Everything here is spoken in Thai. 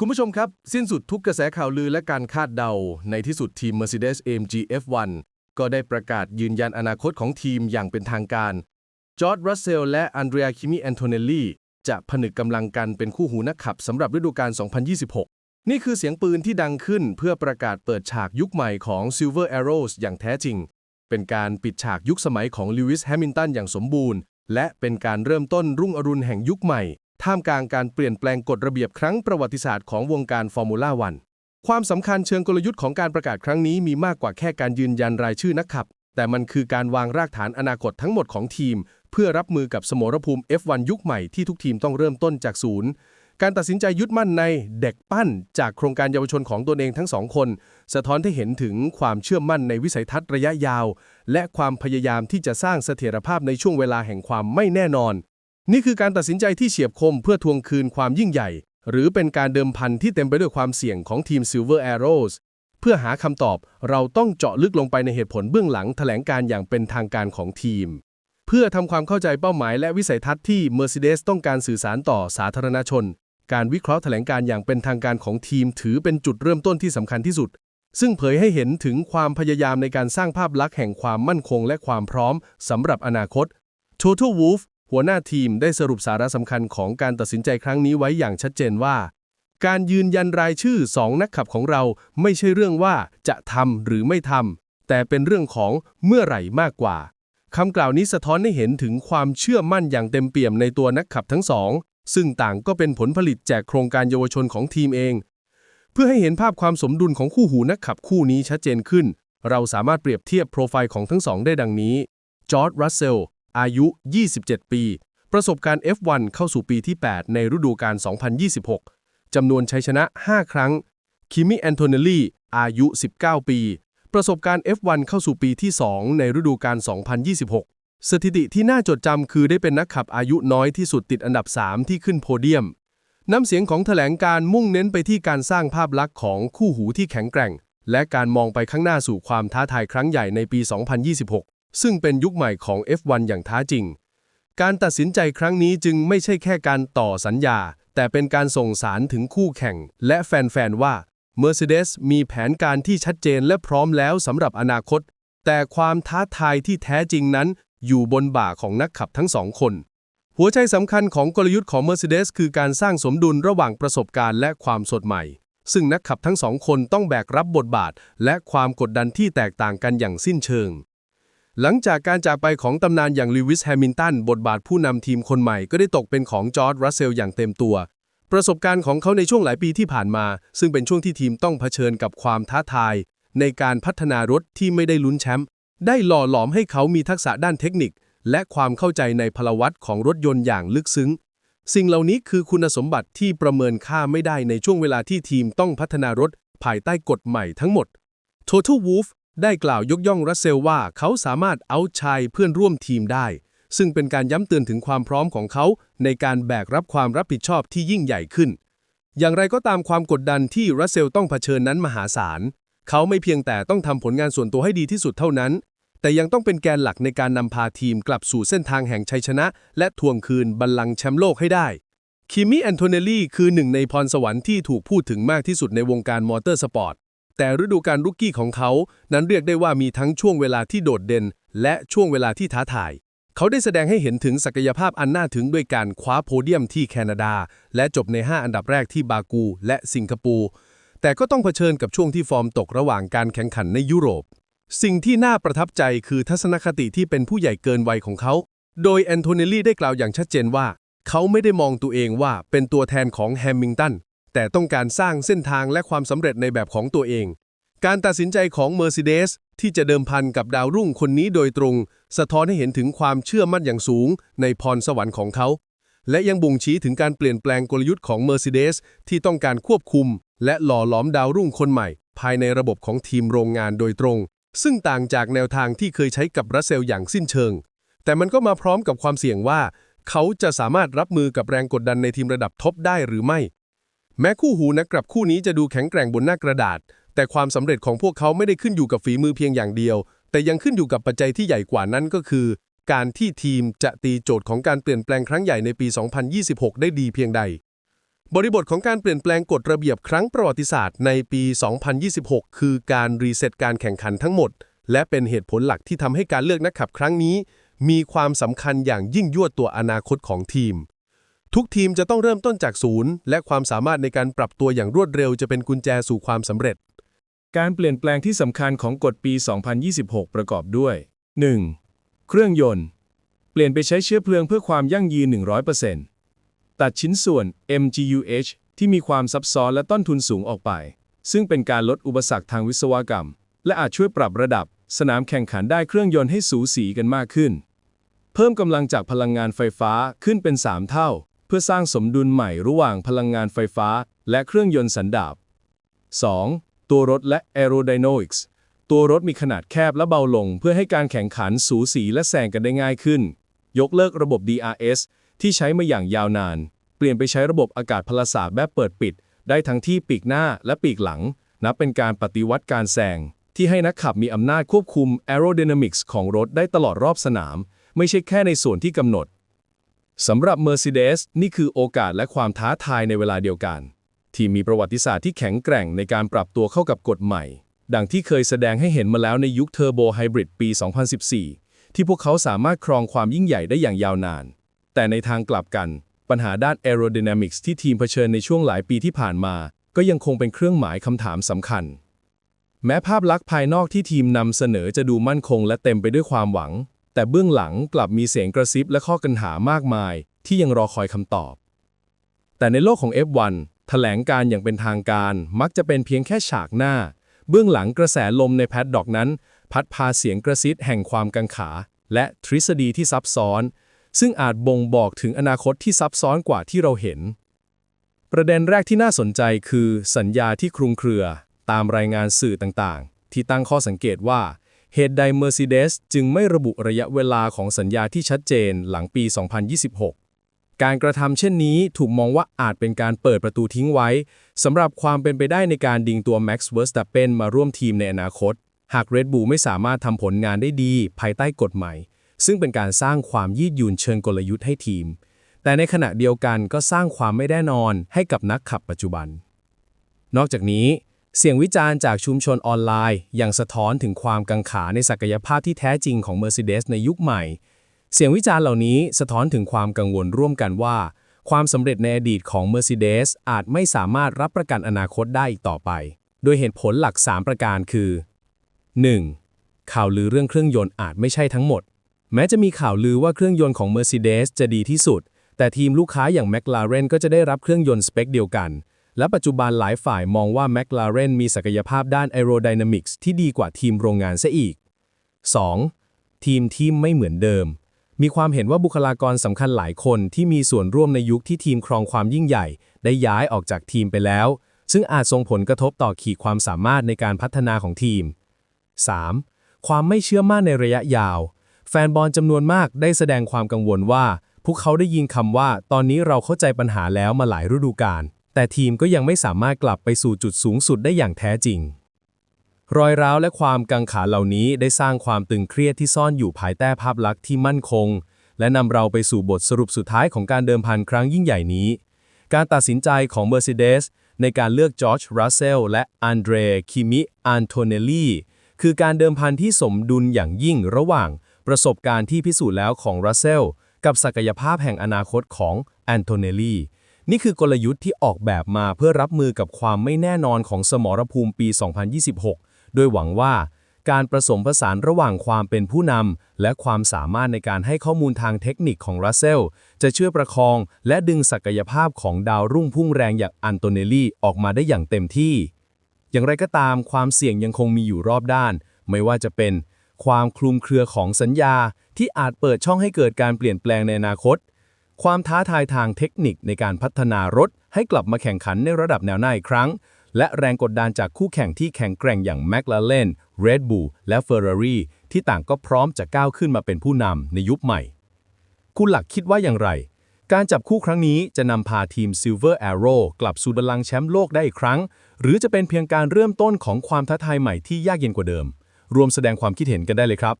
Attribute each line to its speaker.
Speaker 1: คุณผู้ชมครับ สิ้นสุดทุกกระแสข่าวลือและการคาดเดา ในที่สุดทีม Mercedes-AMG F1 ก็ได้ประกาศยืนยันอนาคตของทีมอย่างเป็นทางการ จอร์ดรัสเซลและอันเดรียคิมิแอนโทเนลลี่จะผนึกกำลังกันเป็นคู่หูนักขับสำหรับฤดูกาล 2026 นี่คือเสียงปืนที่ดังขึ้นเพื่อประกาศเปิดฉากยุคใหม่ของ Silver Arrows อย่างแท้จริง เป็นการปิดฉากยุคสมัยของลิวิสแฮมิลตันอย่างสมบูรณ์ และเป็นการเริ่มต้นรุ่งอรุณแห่งยุคใหม่ ท่ามกลางการเปลี่ยนแปลงกฎระเบียบครั้งประวัติศาสตร์ของวงการฟอร์มูล่าวันความสำคัญเชิงกลยุทธ์ของการประกาศครั้งนี้มีมากกว่าแค่การยืนยันรายชื่อนักขับ แต่มันคือการวางรากฐานอนาคตทั้งหมดของทีม เพื่อรับมือกับสมรภูมิ F1 ยุคใหม่ที่ทุกทีมต้องเริ่มต้นจากศูนย์การตัดสินใจยึดมั่นในเด็กปั้น จากโครงการเยาวชนของตนเองทั้งสองคน สะท้อนให้เห็นถึงความเชื่อมั่นในวิสัยทัศน์ระยะยาว และความพยายามที่จะสร้างเสถียรภาพในช่วงเวลาแห่งความไม่แน่นอน นี่คือการตัดสินใจที่เฉียบคมเพื่อทวงคืนความยิ่งใหญ่ หรือเป็นการเดิมพันที่เต็มไปด้วยความเสี่ยงของทีม Silver Arrows เพื่อหาคำตอบเราต้องเจาะลึกลงไปในเหตุผลเบื้องหลังแถลงการอย่างเป็นทางการของทีม เพื่อทำความเข้าใจเป้าหมายและวิสัยทัศน์ที่ Mercedes ต้องการสื่อสารต่อสาธารณชน การวิเคราะห์แถลงการอย่างเป็นทางการของทีม ถือเป็นจุดเริ่มต้นที่สำคัญที่สุด ซึ่งเผยให้เห็นถึงความพยายามในการสร้างภาพลักษณ์แห่งความมั่นคงและความพร้อมสำหรับอนาคต Total Wolf หัวหน้าทีมได้สรุปสาระสำคัญของการตัดสินใจครั้งนี้ไว้อย่างชัดเจนว่า การยืนยันรายชื่อสองนักขับของเราไม่ใช่เรื่องว่าจะทำหรือไม่ทำแต่เป็นเรื่องของเมื่อไหร่มากกว่าคำกล่าวนี้สะท้อนให้เห็นถึงความเชื่อมั่นอย่างเต็มเปี่ยมในตัวนักขับทั้งสอง ซึ่งต่างก็เป็นผลผลิตจากโครงการเยาวชนของทีมเอง เพื่อให้เห็นภาพความสมดุลของคู่หูนักขับคู่นี้ชัดเจนขึ้น เราสามารถเปรียบเทียบโปรไฟล์ของทั้งสองได้ดังนี้จอร์ดรัสเซล อายุ 27 ปี ประสบการณ์ F1 เข้าสู่ปีที่ 8 ในฤดูกาล 2026 จำนวนชัยชนะ 5 ครั้ง คิมิแอนโทเนลลี่อายุ 19 ปี ประสบการณ์ F1 เข้าสู่ปีที่ 2 ในฤดูกาล 2026 สถิติที่น่าจดจำคือได้เป็นนักขับอายุน้อยที่สุดติดอันดับ 3 ที่ขึ้นโพเดียม น้ำเสียงของแถลงการมุ่งเน้นไปที่การสร้างภาพลักษณ์ของคู่หูที่แข็งแกร่ง และการมองไปข้างหน้าสู่ความท้าทายครั้งใหญ่ในปี 2026 ซึ่งเป็นยุคใหม่ของ F1 อย่างท้าจริง การตัดสินใจครั้งนี้จึงไม่ใช่แค่การต่อสัญญา แต่เป็นการส่งสารถึงคู่แข่ง และแฟน ๆ ว่า Mercedes มีแผนการที่ชัดเจนและพร้อมแล้วสำหรับอนาคต แต่ความท้าทายที่แท้จริงนั้น อยู่บนบ่าของนักขับทั้งสองคน หัวใจสำคัญของกลยุทธ์ของ Mercedes คือการสร้างสมดุลระหว่างประสบการณ์และความสดใหม่ ซึ่งนักขับทั้งสองคนต้องแบกรับบทบาท และความกดดันที่แตกต่างกันอย่างสิ้นเชิง หลังจากการจากไปของตำนานอย่างลิวิสแฮมิลตันบทบาทผู้นำทีมคนใหม่ก็ได้ตกเป็นของจอร์ดรัสเซลอย่างเต็มตัว ประสบการณ์ของเขาในช่วงหลายปีที่ผ่านมา ซึ่งเป็นช่วงที่ทีมต้องเผชิญกับความท้าทาย ในการพัฒนารถที่ไม่ได้ลุ้นแชมป์ได้หล่อหลอมให้เขามีทักษะด้านเทคนิค และความเข้าใจในพลวัตของรถยนต์อย่างลึกซึ้ง สิ่งเหล่านี้คือคุณสมบัติที่ประเมินค่าไม่ได้ในช่วงเวลาที่ทีมต้องพัฒนารถภายใต้กฎใหม่ทั้งหมด Total Wolf ได้กล่าวยกย่องรัสเซลว่าเขาสามารถเอาชายเพื่อนร่วมทีมได้ ซึ่งเป็นการย้ำเตือนถึงความพร้อมของเขา ในการแบกรับความรับผิดชอบที่ยิ่งใหญ่ขึ้น อย่างไรก็ตามความกดดันที่รัสเซลต้องเผชิญนั้นมหาศาล เขาไม่เพียงแต่ต้องทำผลงานส่วนตัวให้ดีที่สุดเท่านั้น แต่ยังต้องเป็นแกนหลักในการนำพาทีมกลับสู่เส้นทางแห่งชัยชนะ และทวงคืนบัลลังก์แชมป์โลกให้ได้คิมิแอนโทเนลลี่คือหนึ่งในพรสวรรค์ที่ถูกพูดถึงมากที่สุดในวงการมอเตอร์สปอร์ต แต่ฤดูกาลรุกกี้ของเขา นั้นเรียกได้ว่ามีทั้งช่วงเวลาที่โดดเด่น และช่วงเวลาที่ท้าทาย เขาได้แสดงให้เห็นถึงศักยภาพอันน่าถึงด้วยการคว้าโพเดียมที่แคนาดา และจบใน 5 อันดับแรกที่บากู และสิงคโปร์แต่ก็ต้องเผชิญกับช่วงที่ฟอร์มตกระหว่างการแข่งขันในยุโรป สิ่งที่น่าประทับใจคือทัศนคติที่เป็นผู้ใหญ่เกินวัยของเขา โดยแอนโทเนลลี่ได้กล่าวอย่างชัดเจนว่า เขาไม่ได้มองตัวเองว่าเป็นตัวแทนของแฮมิลตัน แต่ต้องการสร้างเส้นทางและความสำเร็จในแบบของตัวเอง การตัดสินใจของ Mercedes ที่จะเดิมพันกับดาวรุ่งคนนี้โดยตรง สะท้อนให้เห็นถึงความเชื่อมั่นอย่างสูง ในพรสวรรค์ของเขา และยังบ่งชี้ถึงการเปลี่ยนแปลงกลยุทธ์ของ Mercedes ที่ต้องการควบคุม และหล่อหลอมดาวรุ่งคนใหม่ ภายในระบบของทีมโรงงานโดยตรง ซึ่งต่างจากแนวทางที่เคยใช้กับรัสเซลอย่างสิ้นเชิง แต่มันก็มาพร้อมกับความเสี่ยงว่า เขาจะสามารถรับมือกับแรงกดดันในทีมระดับท็อปได้หรือไม่ แม้คู่หูนักกลับคู่นี้จะดูแข็งแกร่งบนหน้ากระดาษ แต่ความสำเร็จของพวกเขาไม่ได้ขึ้นอยู่กับฝีมือเพียงอย่างเดียว แต่ยังขึ้นอยู่กับปัจจัยที่ใหญ่กว่านั้นก็คือ การที่ทีมจะตีโจทย์ของการเปลี่ยนแปลงครั้งใหญ่ในปี 2026 ได้ดีเพียงใด
Speaker 2: บริบทของการเปลี่ยนแปลงกฎระเบียบครั้งประวัติศาสตร์ในปี 2026 คือการรีเซ็ตการแข่งขันทั้งหมด และเป็นเหตุผลหลักที่ทำให้การเลือกนักขับครั้งนี้ มีความสำคัญอย่างยิ่งยวดตัวอนาคตของทีม ทุกทีมจะต้องเริ่มต้นจากศูนย์ และความสามารถในการปรับตัวอย่างรวดเร็วจะเป็นกุญแจสู่ความสำเร็จ
Speaker 3: การเปลี่ยนแปลงที่สำคัญของกฎปี 2026 ประกอบด้วย 1. เครื่องยนต์ เปลี่ยนไปใช้เชื้อเพลิงเพื่อความยั่งยืน 100%ตัดชิ้นส่วน MGUH ที่มีความซับซ้อนและต้นทุนสูงออกไป ซึ่งเป็นการลดอุปสรรคทางวิศวกรรม และอาจช่วยปรับระดับ สนามแข่งขันได้เครื่องยนต์ให้สูสีกันมากขึ้น เพิ่มกำลังจากพลังงานไฟฟ้าขึ้นเป็น 3 เท่า เพื่อสร้างสมดุลใหม่ระหว่างพลังงานไฟฟ้า และเครื่องยนต์สันดาป 2. ตัวรถและ Aerodynamics ตัวรถมีขนาดแคบและเบาลง เพื่อให้การแข่งขันสูสีและแซงกันได้ง่ายขึ้น ยกเลิกระบบ DRS ที่ใช้มาอย่างยาวนาน เปลี่ยนไปใช้ระบบอากาศพลศาสตร์แบบเปิดปิด ได้ทั้งที่ปีกหน้าและปีกหลัง นับเป็นการปฏิวัติการแซงที่ให้นักขับมีอำนาจควบคุม Aerodynamics ของรถได้ตลอดรอบสนาม ไม่ใช่แค่ในส่วนที่กำหนด สำหรับ Mercedes นี่คือโอกาสและความท้าทายในเวลาเดียวกัน ที่มีประวัติศาสตร์ที่แข็งแกร่งในการปรับตัวเข้ากับกฎใหม่ ดังที่เคยแสดงให้เห็นมาแล้วในยุคเทอร์โบไฮบริดปี 2014 ที่พวกเขาสามารถครองความยิ่งใหญ่ได้อย่างยาวนาน แต่ในทางกลับกัน ปัญหาด้าน Aerodynamics ที่ทีมเผชิญในช่วงหลายปีที่ผ่านมา ก็ยังคงเป็นเครื่องหมายคำถามสำคัญ แม้ภาพลักษณ์ภายนอกที่ทีมนำเสนอจะดูมั่นคงและเต็มไปด้วยความหวัง แต่เบื้องหลังกลับมีเสียงกระซิบและข้อกังหามากมาย ที่ยังรอคอยคำตอบ แต่ในโลกของ F1 แถลงการอย่างเป็นทางการมักจะเป็นเพียงแค่ฉากหน้า เบื้องหลังกระแสลมในแพดดอกนั้น พัดพาเสียงกระซิบแห่งความกังขา และทฤษฎีที่ซับซ้อน ซึ่งอาจบ่งบอกถึงอนาคตที่ซับซ้อนกว่าที่เราเห็น ประเด็นแรกที่น่าสนใจคือ สัญญาที่คลุมเครือ ตามรายงานสื่อต่างๆ ที่ตั้งข้อสังเกตว่า เหตุใด Mercedes จึงไม่ระบุระยะเวลาของสัญญาที่ชัดเจนหลังปี 2026 การกระทำเช่นนี้ถูกมองว่าอาจเป็นการเปิดประตูทิ้งไว้สำหรับความเป็นไปได้ในการดิงตัว Max Verstappen มาร่วมทีมในอนาคต หาก Red Bull ไม่สามารถทำผลงานได้ดี ภายใต้กฎใหม่ซึ่งเป็นการสร้างความยืดหยุ่นเชิงกลยุทธ์ให้ทีม แต่ในขณะเดียวกันก็สร้างความไม่แน่นอนให้กับนักขับปัจจุบัน นอกจากนี้ เสียงวิจารณ์จากชุมชนออนไลน์ยังสะท้อนถึงความกังขาในศักยภาพที่แท้จริงของ Mercedes ในยุคใหม่ เสียงวิจารณ์เหล่านี้สะท้อนถึงความกังวลร่วมกันว่า ความสำเร็จในอดีตของ Mercedes อาจไม่สามารถรับประกันอนาคตได้อีกต่อไป โดยเหตุผลหลัก 3 ประการคือ 1. ข่าวลือเรื่องเครื่องยนต์อาจไม่ใช่ทั้งหมด แม้จะมีข่าวลือว่าเครื่องยนต์ของ Mercedes จะดีที่สุด แต่ทีมลูกค้าอย่าง McLaren ก็จะได้รับเครื่องยนต์สเปคเดียวกัน และปัจจุบันหลายฝ่ายมองว่า McLaren มีศักยภาพด้าน Aerodynamics ที่ดีกว่าทีมโรงงานซะอีก 2. ทีมทีมไม่เหมือนเดิม มีความเห็นว่าบุคลากรสำคัญหลายคนที่มีส่วนร่วมในยุคที่ทีมครองความยิ่งใหญ่ ได้ย้ายออกจากทีมไปแล้ว ซึ่งอาจส่งผลกระทบต่อขีดความสามารถในการพัฒนาของทีม 3. ความไม่เชื่อมั่นในระยะยาว แฟนบอลจำนวนมากได้แสดงความกังวลว่า พวกเขาได้ยินคำว่า ตอนนี้เราเข้าใจปัญหาแล้วมาหลายฤดูกาล แต่ทีมก็ยังไม่สามารถกลับไปสู่จุดสูงสุดได้อย่างแท้จริง รอยร้าวและความกังขาเหล่านี้ได้สร้างความตึงเครียดที่ซ่อนอยู่ภายใต้ภาพลักษณ์ที่มั่นคง และนำเราไปสู่บทสรุปสุดท้ายของการเดิมพันครั้งยิ่งใหญ่นี้ การตัดสินใจของ Mercedes ในการเลือกจอร์จรัสเซลและอันเดรคิมิอันโทเนลลีคือการเดิมพันที่สมดุลอย่างยิ่งระหว่างประสบการณ์ที่พิสูจน์แล้วของรัสเซลกับศักยภาพแห่งอนาคตของแอนโทเนลลี นี่คือกลยุทธ์ที่ออกแบบมาเพื่อรับมือกับความไม่แน่นอนของสมรภูมิปี 2026 โดยหวังว่า การผสมผสานระหว่างความเป็นผู้นำและความสามารถในการให้ข้อมูลทางเทคนิคของรัสเซล จะช่วยประคองและดึงศักยภาพของดาวรุ่งพุ่งแรงอย่างอันโตเนลลีออกมาได้อย่างเต็มที่ อย่างไรก็ตามความเสี่ยงยังคงมีอยู่รอบด้าน ไม่ว่าจะเป็น ความคลุมเครือของสัญญาที่อาจเปิดช่องให้เกิดการเปลี่ยนแปลงในอนาคต ความท้าทายทางเทคนิคในการพัฒนารถ ให้กลับมาแข่งขันในระดับแนวหน้าอีกครั้ง และแรงกดดันจากคู่แข่งที่แข็งแกร่งอย่าง McLaren, Red Bull และ Ferrari ที่ต่างก็พร้อมจะก้าวขึ้นมาเป็นผู้นำในยุคใหม่ คุณหลักคิดว่าอย่างไร การจับคู่ครั้งนี้จะนำพาทีม Silver Arrow กลับสู่บัลลังก์แชมป์โลกได้อีกครั้ง หรือจะเป็นเพียงการเริ่มต้นของความท้าทายใหม่ที่ยากเย็นกว่าเดิม รวมแสดงความคิดเห็นกันได้เลยครับ